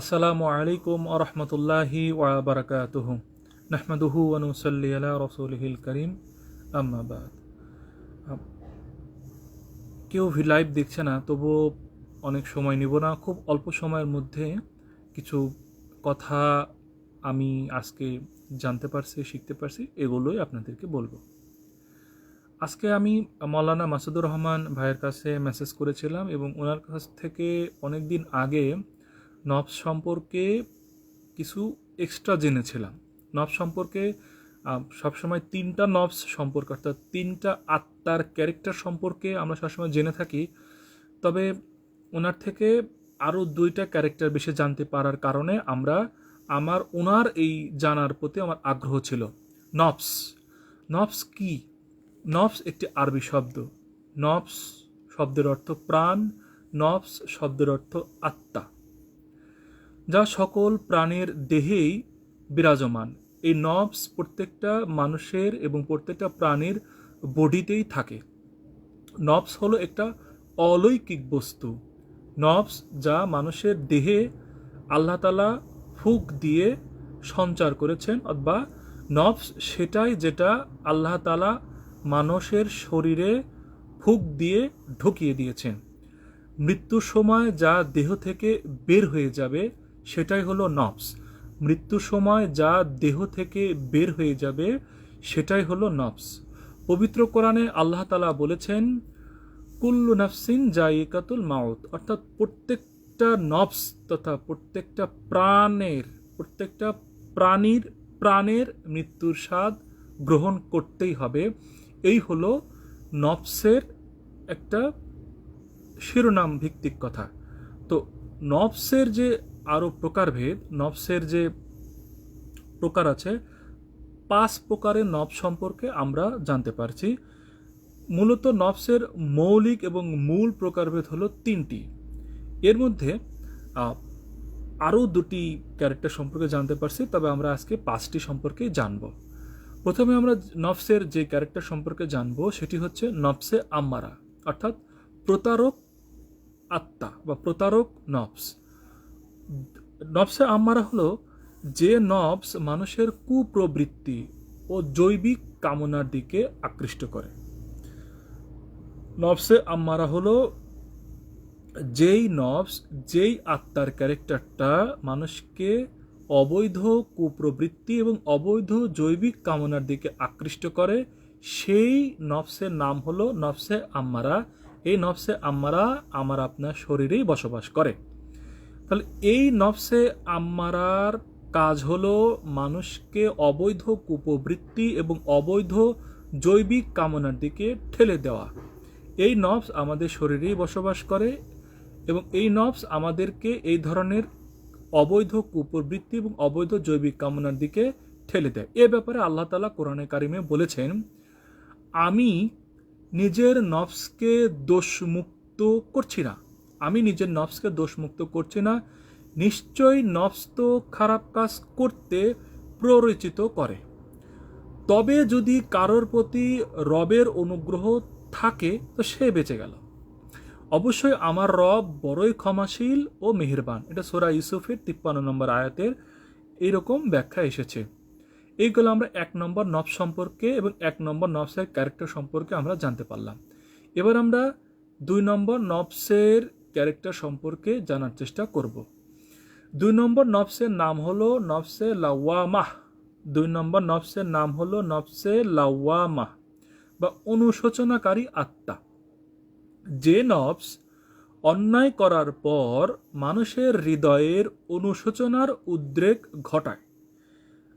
আসসালামু আলাইকুম আরহামতুল্লাহি ওয়াবারাকাতুহু নাহমাদুহু ওয়ানুসাল্লি আলা রসুলহিল করিম। আম্মাবাদ কেউ ভি লাইভ দেখছে না, তবুও অনেক সময় নিব না। খুব অল্প সময়ের মধ্যে কিছু কথা আমি আজকে জানতে পারছি, শিখতে পারছি, এগুলোই আপনাদেরকে বলব। আজকে আমি মৌলানা মাসুদুর রহমান ভাইয়ের কাছে মেসেজ করেছিলাম এবং ওনার কাছ থেকে অনেক দিন আগে নবস সম্পর্কে কিছু এক্সট্রা জেনেছিলাম। নবস সম্পর্কে সবসময় তিনটা নবস সম্পর্কে, অর্থাৎ তিনটা আত্মার ক্যারেক্টার সম্পর্কে আমরা সবসময় জেনে থাকি। তবে ওনার থেকে আরও দুইটা ক্যারেক্টার বেশি জানতে পারার কারণে আমরা আমার ওনার এই জানার প্রতি আমার আগ্রহ ছিল। নবস। নবস কি? নবস একটি আরবি শব্দ। নবস শব্দের অর্থ প্রাণ, নবস শব্দের অর্থ আত্মা। যা সকল প্রাণের দেহেই বিরাজমান। এই নবস প্রত্যেকটা মানুষের এবং প্রত্যেকটা প্রাণীর বডিতেই থাকে। নবস হলো একটা অলৌকিক বস্তু। নবস যা মানুষের দেহে আল্লাহ তালা ফুক দিয়ে সঞ্চার করেছেন অথবা নবস সেটাই যেটা আল্লাহ তালা মানুষের শরীরে ফুক দিয়ে ঢুকিয়ে দিয়েছেন। মৃত্যুর সময় যা দেহ থেকে বের হয়ে যাবে সেটাই হলো নবস। মৃত্যুর সময় যা দেহ থেকে বের হয়ে যাবে, সেটাই হলো নবস। পবিত্র কোরআনে আল্লাহ তালা বলেছেন, কুল্লু নাফসিন জাইকাতুল মাউত। অর্থাৎ প্রত্যেকটা নবস তথা প্রত্যেকটা প্রাণের, প্রত্যেকটা প্রাণীর, প্রাণের মৃত্যুর স্বাদ গ্রহণ করতেই হবে। এই হলো নবসের একটা শিরোনাম ভিত্তিক কথা। তো নবসের যে আরও প্রকারভেদ, নবসের যে প্রকার আছে, পাঁচ প্রকারের নব সম্পর্কে আমরা জানতে পারছি। মূলত নবসের মৌলিক এবং মূল প্রকারভেদ হলো তিনটি। এর মধ্যে আরও দুটি ক্যারেক্টার সম্পর্কে জানতে পারছি, তবে আমরা আজকে পাঁচটি সম্পর্কে জানব। প্রথমে আমরা নফসের যে ক্যারেক্টার সম্পর্কে জানব, সেটি হচ্ছে নফসে আম্মারা, অর্থাৎ প্রতারক আত্মা বা প্রতারক নবস। নবসে আম্মারা হলো যে নবস মানুষের কুপ্রবৃত্তি ও জৈবিক কামনার দিকে আকৃষ্ট করে। নবসে আম্মারা হলো যেই নবস, যেই আত্মার ক্যারেক্টারটা মানুষকে অবৈধ কুপ্রবৃত্তি এবং অবৈধ জৈবিক কামনার দিকে আকৃষ্ট করে, সেই নবসের নাম হলো নবসে আম্মারা এই নবসে আম্মারা আমার আপনার শরীরেই বসবাস করে। তাহলে এই নবসে আম্মারার কাজ হলো মানুষকে অবৈধ কুপবৃত্তি এবং অবৈধ জৈবিক কামনার দিকে ঠেলে দেওয়া। এই নবস আমাদের শরীরেই বসবাস করে এবং এই নবস আমাদেরকে এই ধরনের অবৈধ কুপবৃত্তি এবং অবৈধ জৈবিক কামনার দিকে ঠেলে দেয়। এ ব্যাপারে আল্লাহ তালা কোরআনে কারিমে বলেছেন, আমি নিজের নফসকে দোষমুক্ত করছি না। আমি নিজের নফসকে দোষমুক্ত করছি না, নিশ্চয়ই নফস তো খারাপ কাজ করতে প্ররোচিত করে। তবে যদি কারোর প্রতি রবের অনুগ্রহ থাকে, তো সে বেঁচে গেল। অবশ্যই আমার রব বড়ই ক্ষমাশীল ও মেহেরবান। এটা সোরা ইউসুফের তিপ্পান্ন নম্বর আয়াতের এইরকম ব্যাখ্যা এসেছে। এইগুলো আমরা এক নম্বর নব সম্পর্কে এবং এক নম্বর নবসের ক্যারেক্টার সম্পর্কে আমরা জানতে পারলাম। এবার আমরা দুই নম্বর নবসের ক্যারেক্টার সম্পর্কে জানার চেষ্টা করব। দুই নম্বর নবসের নাম হলো নবসে লাওয়ামাহ। দুই নম্বর নবসের নাম হলো নবসে লাওয়ামাহ বা অনুশোচনাকারী আত্মা। যে নবস অন্যায় করার পর মানুষের হৃদয়ের অনুশোচনার উদ্রেক ঘটায়।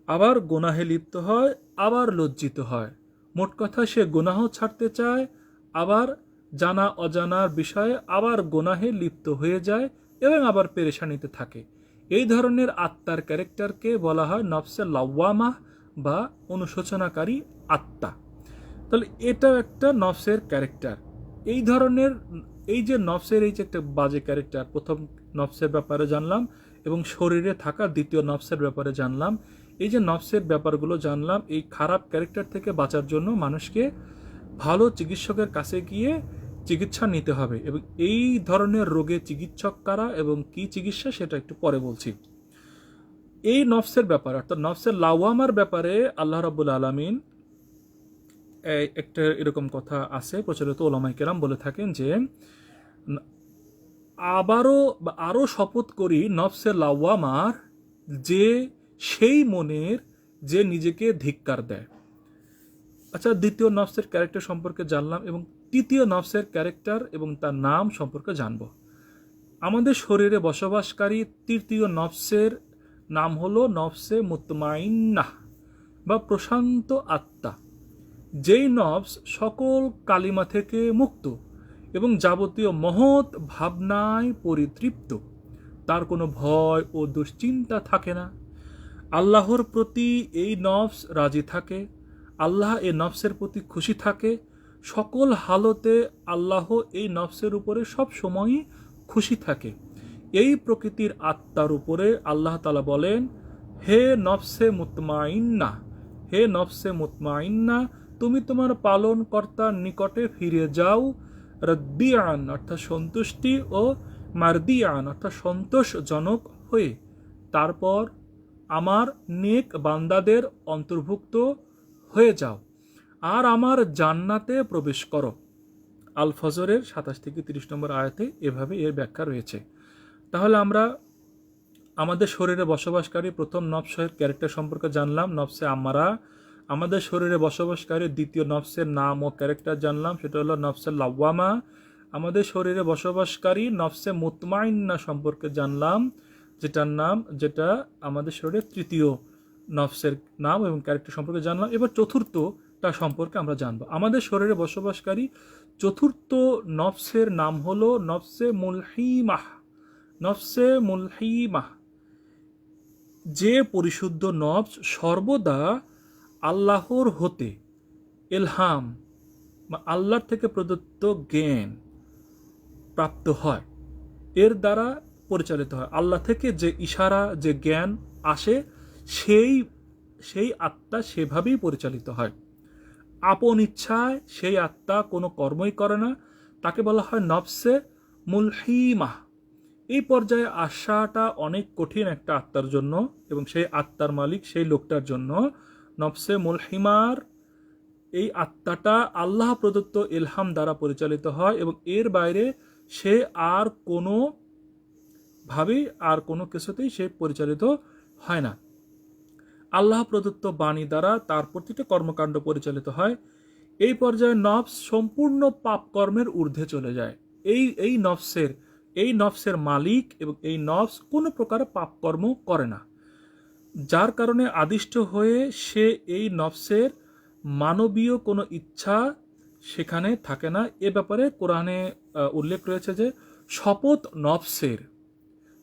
আবার গোনাহে লিপ্ত হয়, আবার লজ্জিত হয়। মোট কথা সে গোনাহ ছাড়তে চায়, আবার জানা অজানার বিষয়ে আবার গোনাহে লিপ্ত হয়ে যায় এবং আবার পেরেশানিতে থাকে। এই ধরনের আত্মার ক্যারেক্টারকে বলা হয় নফসে লাওয়ামাহ বা অনুশোচনাকারী আত্মা। তাহলে এটাও একটা নফসের ক্যারেক্টার। এই ধরনের, এই যে নফসের এই যে একটা বাজে ক্যারেক্টার, প্রথম নফসের ব্যাপারে জানলাম এবং শরীরে থাকা দ্বিতীয় নফসের ব্যাপারে জানলাম। এই যে নফসের ব্যাপারগুলো জানলাম, এই খারাপ ক্যারেক্টার থেকে বাঁচার জন্য মানুষকে ভালো চিকিৎসকের কাছে গিয়ে চিকিৎসা নিতে হবে এবং এই ধরনের রোগে চিকিৎসক কারা এবং কি চিকিৎসা সেটা একটু পরে বলছি। এই নফসের ব্যাপার, অর্থাৎ নফসের লাওয়ামার ব্যাপারে আল্লাহ রাবুল আলমিন একটা এরকম কথা আছে, প্রচলিত ওলামাই কেরাম বলে থাকেন যে, আবারও বা আরও শপথ করি নফসের লাওয়ামার যে সেই মনের যে নিজেকে ধিক্কার দেয়। আচ্ছা দ্বিতীয় নফসের ক্যারেক্টার সম্পর্কে জানলাম এবং তৃতীয় নফসের ক্যারেক্টার এবং তার নাম সম্পর্কে জানব। আমাদের শরীরে বসবাসকারী তৃতীয় নফসের নাম হলো নফসে মুতমাইন্নাহ বা প্রশান্ত আত্মা। যেই নফস সকল কালিমা থেকে মুক্ত এবং যাবতীয় মহৎ ভাবনায় পরিতৃপ্ত, তার কোনো ভয় ও দুশ্চিন্তা থাকে না। আল্লাহর প্রতি এই নফস রাজি থাকে, আল্লাহ এই নফসের প্রতি খুশি থাকে সকল হালতে আল্লাহ এই নফসের উপরে সব সময়ই খুশি থাকে। এই প্রকৃতির আত্মার উপরে আল্লাহ তালা বলেন, হে নফসে মুতমাইন্না, হে নফসে মুতমাইন্না, তুমি তোমার পালন কর্তার নিকটে ফিরে যাও। রদ্দিয়ান অর্থাৎ সন্তুষ্টি ও মারদিয়ান অর্থাৎ সন্তোষজনক হয়ে। তারপর আমার নেক বান্দাদের অন্তর্ভুক্ত হয়ে যাও। আর আমার জান্নাতে প্রবেশ করো। আল ফজরের সাতাশ থেকে তিরিশ নম্বর আয়াতে এভাবে এর ব্যাখ্যা রয়েছে। তাহলে আমরা আমাদের শরীরে বসবাসকারী প্রথম নফসের ক্যারেক্টার সম্পর্কে জানলাম নফসে আমারা। আমাদের শরীরে বসবাসকারী দ্বিতীয় নফসের নাম ও ক্যারেক্টার জানলাম, সেটা হলো নফসের লাওয়ামা। আমাদের শরীরে বসবাসকারী নফসে মুতমাইন্না সম্পর্কে জানলাম, যেটার নাম, যেটা আমাদের শরীরের তৃতীয় নফসের নাম এবং ক্যারেক্টার সম্পর্কে জানলাম। এবার চতুর্থটা সম্পর্কে আমরা জানব। আমাদের শরীরে বসবাসকারী চতুর্থ নফসের নাম হলো নফসে মুলহিমাহ। নফসে মুলহিমাহ। যে পরিশুদ্ধ নফস সর্বদা আল্লাহর হতে এলহাম, বা আল্লাহর থেকে প্রদত্ত জ্ঞান প্রাপ্ত হয়। এর দ্বারা পরিচালিত হয়। আল্লাহ থেকে যে ইশারা, যে জ্ঞান আসে, সেই সেই আত্মা সেভাবেই পরিচালিত হয়। আপন ইচ্ছায় সেই আত্মা কোনো কর্মই করে না। তাকে বলা হয় নফসে মুলহিমাহ এই পর্যায়ে আসাটা অনেক কঠিন একটা আত্মার জন্য এবং সেই আত্মার মালিক সেই লোকটার জন্য। নফসে মুলহিমার এই আত্মাটা আল্লাহ প্রদত্ত ইলহাম দ্বারা পরিচালিত হয় এবং এর বাইরে সে আর কোনো ভাবেই, আর কোনো কিছুতেই সে পরিচালিত হয় না। আল্লাহ প্রদত্ত বাণী দ্বারা তার প্রতিটি কর্মকাণ্ড পরিচালিত হয়। এই পর্যায়ে নফস সম্পূর্ণ পাপ কর্মের ঊর্ধ্বে চলে যায়। এই এই নফসের এই নফসের মালিক এবং এই নফস কোনো প্রকার পাপকর্ম করে না। যার কারণে আদিষ্ট হয়ে সে এই নফসের মানবীয় কোনো ইচ্ছা সেখানে থাকে না। এ ব্যাপারে কোরআনে উল্লেখ রয়েছে যে শপথ নফসের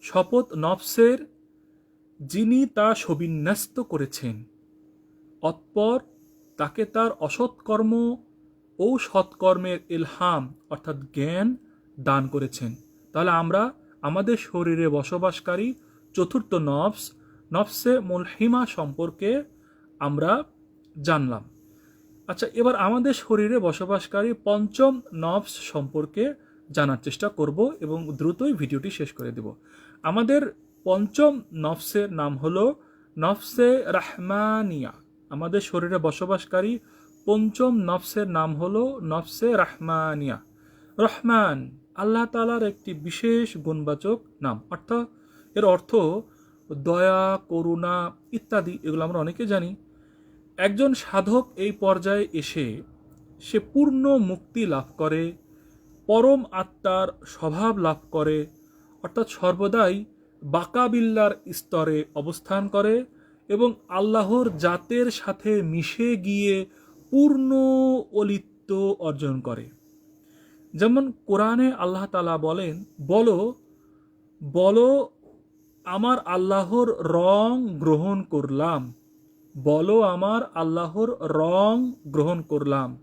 শপথ নফসের যিনি তা সবিন্যস্ত করেছেন। অতপর তাকে তার অসৎকর্ম ও সৎকর্মের এলহাম অর্থাৎ জ্ঞান, দান করেছেন। তাহলে আমরা আমাদের শরীরে বসবাসকারী চতুর্থ নফস, নফসে মুলহিমা সম্পর্কে আমরা জানলাম। আচ্ছা এবার আমাদের শরীরে বসবাসকারী পঞ্চম নফস সম্পর্কে জানার চেষ্টা করব এবং দ্রুতই ভিডিওটি শেষ করে দেব। আমাদের পঞ্চম নফসের নাম হলো নফসে রাহমানিয়া। আমাদের শরীরে বসবাসকারী পঞ্চম নফসের নাম হলো নফসে রাহমানিয়া। রহমান, আল্লাহ তালার একটি বিশেষ গুণবাচক নাম। অর্থাৎ এর অর্থ দয়া, করুণা ইত্যাদি, এগুলো আমরা অনেকে জানি। একজন সাধক এই পর্যায়ে এসে সে পূর্ণ মুক্তি লাভ করে, পরম আত্মার স্বভাব লাভ করে, অর্থাৎ সর্বদাই বাকাবিল্লার স্তরে অবস্থান করে এবং আল্লাহর জাতের সাথে মিশে গিয়ে পূর্ণ অলিত্ব অর্জন করে। যেমন কোরআনে আল্লাহ তালা বলেন, বলো বলো, আমার আল্লাহর রং গ্রহণ করলাম। বলো, আমার আল্লাহর রং গ্রহণ করলাম।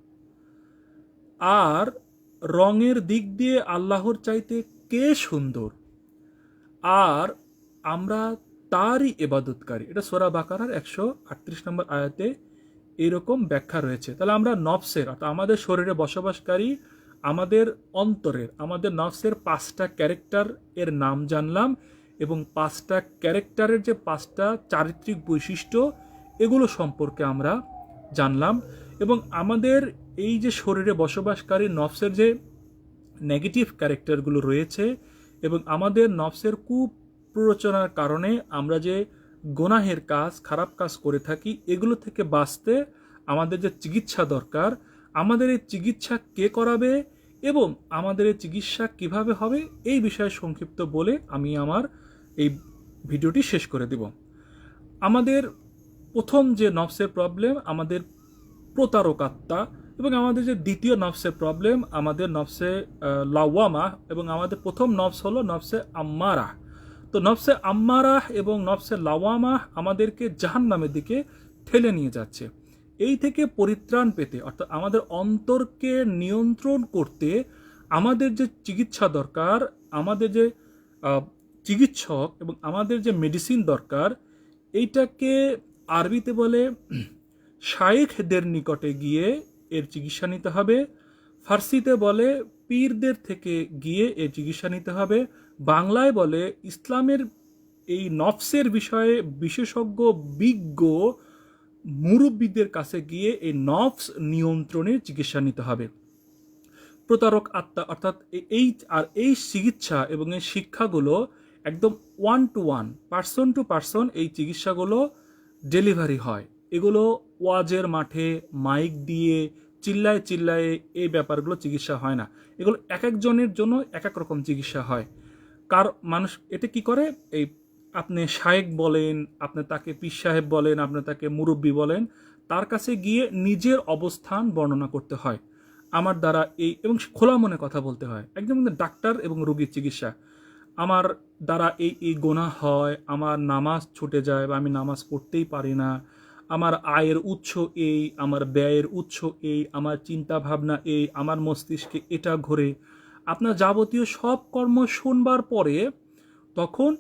আর রঙের দিক দিয়ে আল্লাহর চাইতে কে সুন্দর? আর আমরা তারই এবাদতকারী এটা সোরা বাকারার একশো আটত্রিশ নম্বর আয়াতে এরকম ব্যাখ্যা রয়েছে। তাহলে আমরা নফসের, অর্থাৎ আমাদের শরীরে বসবাসকারী, আমাদের অন্তরের, আমাদের নফসের পাঁচটা ক্যারেক্টার এর নাম জানলাম এবং পাঁচটা ক্যারেক্টারের যে পাঁচটা চারিত্রিক বৈশিষ্ট্য, এগুলো সম্পর্কে আমরা জানলাম এবং আমাদের এই যে শরীরে বসবাসকারী নফসের যে নেগেটিভ ক্যারেক্টারগুলো রয়েছে এবং আমাদের নফসের কুপ্ররোচনার কারণে আমরা যে গোনাহের কাজ, খারাপ কাজ করে থাকি, এগুলো থেকে বাঁচতে আমাদের যে চিকিৎসা দরকার, আমাদের এই চিকিৎসা কে করাবে এবং আমাদের এই চিকিৎসা কীভাবে হবে, এই বিষয়ে সংক্ষিপ্ত বলে আমি আমার এই ভিডিওটি শেষ করে দেব। আমাদের প্রথম যে নফসের প্রবলেম আমাদের প্রতারক আত্মা এবং আমাদের যে দ্বিতীয় নফসের প্রবলেম আমাদের নফসে লাওয়ামা এবং আমাদের প্রথম নফস হলো নফসে আম্মারা। তো নফসে আম্মারা এবং নফসে লাওয়ামা আমাদেরকে জাহান্নামের দিকে ঠেলে নিয়ে যাচ্ছে। এই থেকে পরিত্রাণ পেতে, অর্থাৎ আমাদের অন্তরকে নিয়ন্ত্রণ করতে আমাদের যে চিকিৎসা দরকার, আমাদের যে চিকিৎসক এবং আমাদের যে মেডিসিন দরকার, এইটাকে আরবিতে বলে শায়েখদের নিকটে গিয়ে এর চিকিৎসা নিতে হবে। ফার্সিতে বলে পীরদের থেকে গিয়ে এর চিকিৎসা নিতে হবে। বাংলায় বলে ইসলামের এই নফসের বিষয়ে বিশেষজ্ঞ, বিজ্ঞ মুরব্বীদের কাছে গিয়ে এই নফস নিয়ন্ত্রণের চিকিৎসা নিতে হবে। প্রতারক আত্মা অর্থাৎ এই আর এই চিকিৎসা এবং এই শিক্ষাগুলো একদম one to one person to person এই চিকিৎসাগুলো ডেলিভারি হয়। এগুলো ওয়াজের মাঠে মাইক দিয়ে চিল্লায় চিল্লায় এই ব্যাপারগুলো চিকিৎসা হয় না। এগুলো এক একজনের জন্য এক এক রকম চিকিৎসা হয়। কার মানুষ এতে কি করে? এই আপনি শায়েক বলেন, আপনি তাকে পীর সাহেব বলেন, আপনি তাকে মুরব্বী বলেন, তার কাছে গিয়ে নিজের অবস্থান বর্ণনা করতে হয়। আমার দ্বারা এই এবং খোলা মনে কথা বলতে হয়। একদম ডাক্তার এবং রোগীর চিকিৎসা। আমার দ্বারা এই এই গোনা হয়, আমার নামাজ ছুটে যায় বা আমি নামাজ পড়তেই পারি না আমার আয়ের উৎস এই, আমার ব্যয়ের উৎস এই, আমার চিন্তা ভাবনা এই, আমার মস্তিষ্কে এটা ঘোরে। আপনার যাবতীয় সব কর্ম শুনবার পরে তখন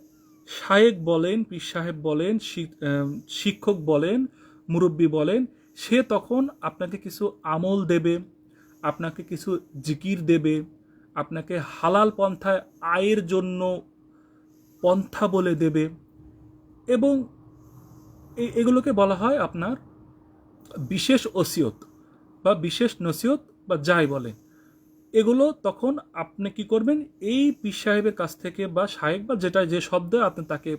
শায়েক বলেন, পীর সাহেব বলেন শিক্ষক বলেন, মুরব্বী বলেন, সে তখন আপনাকে কিছু আমল দেবে, আপনাকে কিছু জিকির দেবে, আপনাকে হালাল পন্থায় আয়ের জন্য পন্থা বলে দেবে এবং এগুলোকে বলা হয় আপনার বিশেষ ওসিয়ত বা বিশেষ নসিয়ত বা যাই বলে এগুলো তখন আপনি কি করবেন? এই পীর সাহেবের কাছ থেকে বা সাহেব বা যেটা যে শব্দ আপনি তাকে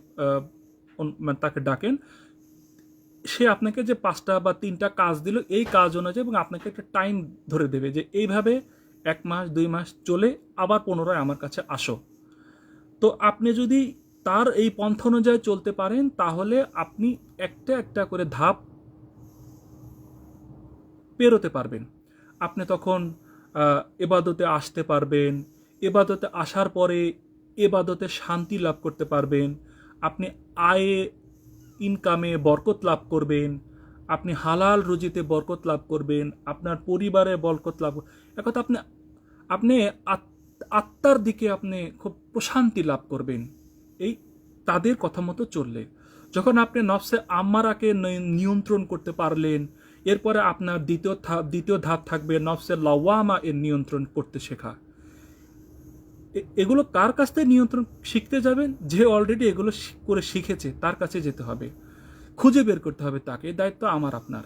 মানে তাকে ডাকেন, সে আপনাকে যে পাঁচটা বা তিনটা কাজ দিল, এই কাজ অনুযায়ী এবং আপনাকে একটা টাইম ধরে দেবে যে এইভাবে এক মাস, দুই মাস চলে আবার পুনরায় আমার কাছে আসো। তো আপনি যদি তার এই পন্থ অনুযায়ী চলতে পারেন, তাহলে আপনি একটা একটা করে ধাপ পেরোতে পারবেন। আপনি তখন এবাদতে আসতে পারবেন, এবাদতে আসার পরে এবাদতে শান্তি লাভ করতে পারবেন, আপনি আয়ে ইনকামে বরকত লাভ করবেন, আপনি হালাল রুজিতে বরকত লাভ করবেন, আপনার পরিবারে বরকত লাভ এক কথা আপনি আপনি আত- আত্মার দিকে আপনি খুব প্রশান্তি লাভ করবেন। এই তাদের কথা মতো চললে। যখন আপনি নফসে আম্মারাকে নিয়ন্ত্রণ করতে পারলেন, এরপরে আপনার দ্বিতীয় ধাপ দ্বিতীয় ধাপ থাকবে নফসে লওয়ামা এর নিয়ন্ত্রণ করতে শেখা। এগুলো কার কাছ থেকে নিয়ন্ত্রণ শিখতে যাবেন? যে অলরেডি এগুলো করে শিখেছে, তার কাছে যেতে হবে। খুঁজে বের করতে হবে তাকে দায়িত্ব আমার, আপনার।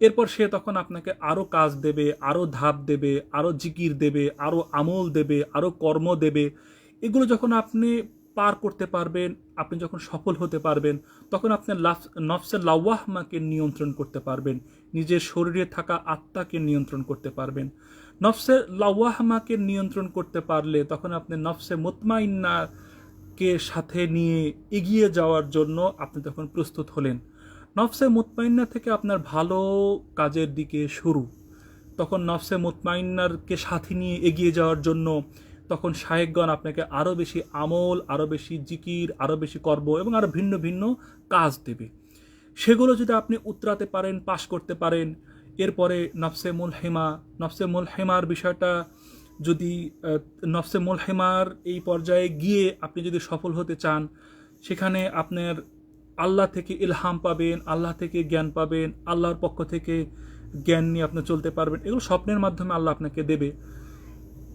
এরপর সে তখন আপনাকে আরও কাজ দেবে আরও ধাপ দেবে আরও জিকির দেবে আরও আমল দেবে আরও কর্ম দেবে। এগুলো যখন আপনি পার করতে পারবেন, আপনি যখন সফল হতে পারবেন, তখন আপনি লাফ- নফসে লাওয়াহমাকে নিয়ন্ত্রণ করতে পারবেন, নিজের শরীরে থাকা আত্মাকে নিয়ন্ত্রণ করতে পারবেন। নফসে লাওয়াহমাকে নিয়ন্ত্রণ করতে পারলে তখন আপনি নফসে মুতমাইন্নাকে সাথে নিয়ে এগিয়ে যাওয়ার জন্য আপনি তখন প্রস্তুত হলেন। নফসে মুতমাইন্না থেকে আপনার ভালো কাজের দিকে শুরু। তখন নফসে মুতমাইন্নারকে সাথে নিয়ে এগিয়ে যাওয়ার জন্য তখন শায়েকগণ আপনাকে আরও বেশি আমল আরও বেশি জিকির আরও বেশি কর্ম এবং আরও ভিন্ন ভিন্ন কাজ দেবে। সেগুলো যদি আপনি উতরাতে পারেন, পাশ করতে পারেন, এরপরে নফসে মুল হেমা নফসে মুল হেমার বিষয়টা যদি নফসে মুল হেমার এই পর্যায়ে গিয়ে আপনি যদি সফল হতে চান, সেখানে আপনার আল্লাহ থেকে ইলহাম পাবেন, আল্লাহ থেকে জ্ঞান পাবেন, আল্লাহর পক্ষ থেকে জ্ঞান নিয়ে আপনি চলতে পারবেন। এগুলো স্বপ্নের মাধ্যমে আল্লাহ আপনাকে দেবে।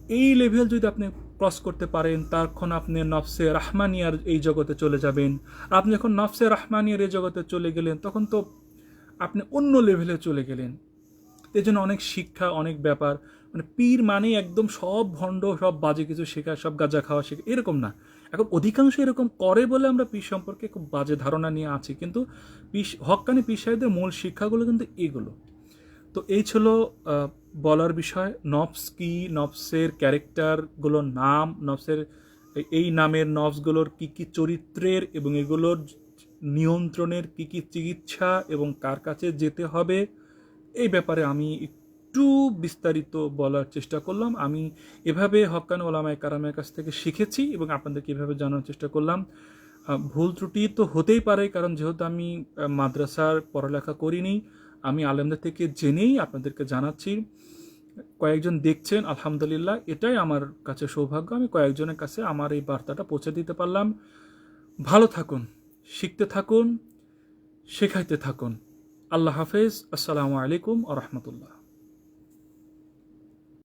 এই লেভেল যদি আপনি ক্রস করতে পারেন, তখন আপনি নফসে রাহমানিয়ার এই জগতে চলে যাবেন। আপনি যখন নফসে রাহমানিয়ার এই জগতে চলে গেলেন, তখন তো আপনি অন্য লেভেলে চলে গেলেন। এর জন্য অনেক শিক্ষা, অনেক ব্যাপার। মানে পীর মানেই একদম সব ভণ্ড, সব বাজে কিছু শেখা, সব গাঁজা খাওয়া শেখা, এরকম না। এখন অধিকাংশ এরকম করে বলে আমরা পীর সম্পর্কে খুব বাজে ধারণা নিয়ে আছি, কিন্তু পীর হক্কানি পীর সাহেবদের মূল শিক্ষাগুলো কিন্তু এগুলো। তো এই ছিল বলার বিষয়। নবস কি নবসের ক্যারেক্টারগুলোর নাম, নবসের এই- নামের নবসগুলোর কি কি চরিত্রের এবং এগুলোর নিয়ন্ত্রণের কি কি চিকিৎসা এবং কার কাছে যেতে হবে, এই ব্যাপারে আমি একটু বিস্তারিত বলার চেষ্টা করলাম। আমি এভাবে হকান ওলামায় কারামের কাছ থেকে শিখেছি এবং আপনাদেরকে এভাবে জানার চেষ্টা করলাম। ভুল ত্রুটি তো হতেই পারে, কারণ যেহেতু আমি মাদ্রাসার পড়ালেখা করিনি আমি আলেমদের থেকে জেনেই আপনাদেরকে জানাচ্ছি, কয়েকজন দেখছেন, আলহামদুলিল্লাহ, এটাই আমার কাছে সৌভাগ্য। আমি কয়েকজনের কাছে আমার এই বার্তাটা পৌঁছে দিতে পারলাম। ভালো থাকুন, শিখতে থাকুন, শেখাইতে থাকুন। আল্লাহ হাফেজ। আসসালামু আলাইকুম আ রহমতুল্লাহ।